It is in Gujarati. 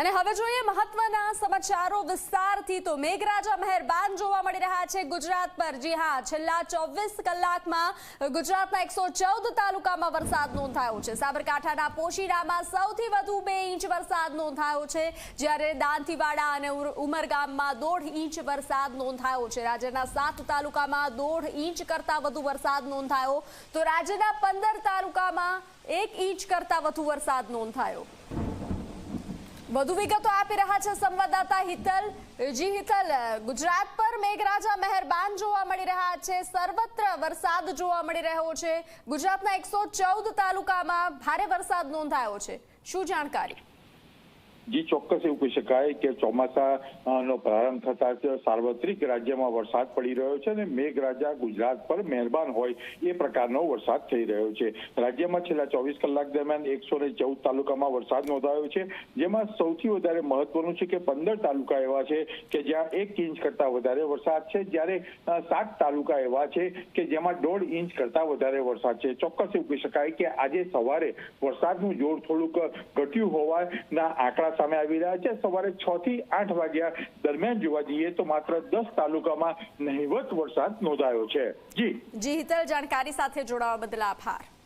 અને હવે જોઈએ મહત્વના સમાચારો વિસ્તારથી. તો મેઘરાજા મહેરબાન જોવા મળી રહ્યા છે ગુજરાત પર. જી હા, છેલ્લા ચોવીસ કલાકમાં ગુજરાતના એકસો ચૌદ તાલુકામાં વરસાદ નોંધાયો છે. સાબરકાંઠાના પોશીડામાં સૌથી વધુ બે ઇંચ વરસાદ નોંધાયો છે. જ્યારે દાંતીવાડા અને ઉમરગામમાં દોઢ ઇંચ વરસાદ નોંધાયો છે. રાજ્યના સાત તાલુકામાં દોઢ ઇંચ કરતાં વધુ વરસાદ નોંધાયો. તો રાજ્યના પંદર તાલુકામાં એક ઇંચ કરતાં વધુ વરસાદ નોંધાયો. વધુ વિગતો આપી રહ્યા છે સંવાદદાતા હિતલ. જી હિતલ, ગુજરાત પર મેઘરાજા મહેરબાન જોવા મળી રહ્યા છે. સર્વત્ર વરસાદ જોવા મળી રહ્યો છે. ગુજરાતના એકસો તાલુકામાં ભારે વરસાદ નોંધાયો છે. શું જાણકારી? જી ચોક્કસ એવું કહી શકાય કે ચોમાસાનો પ્રારંભ થતા સાર્વત્રિક રાજ્યમાં વરસાદ પડી રહ્યો છે અને મેઘરાજા ગુજરાત પર મહેરબાન હોય એ પ્રકારનો વરસાદ થઈ રહ્યો છે. રાજ્યમાં છેલ્લા ચોવીસ કલાક દરમિયાન એકસો ચૌદ તાલુકામાં વરસાદ નોંધાયો છે. જેમાં સૌથી વધારે મહત્વનું છે કે પંદર તાલુકા એવા છે કે જ્યાં એક ઇંચ કરતા વધારે વરસાદ છે. જ્યારે સાત તાલુકા એવા છે કે જેમાં દોઢ ઇંચ કરતા વધારે વરસાદ છે. ચોક્કસ એવું કહી શકાય કે આજે સવારે વરસાદનું જોર થોડુંક ઘટ્યું હોવાના આંકડા સામે આવી રહ્યા છે. સવારે છ થી આઠ વાગ્યા દરમિયાન જોવા જઈએ તો માત્ર દસ તાલુકામાં નહિવત વરસાદ નોંધાયો છે. જી. જી, હિતલ, જાણકારી સાથે જોડાવા બદલ આભાર.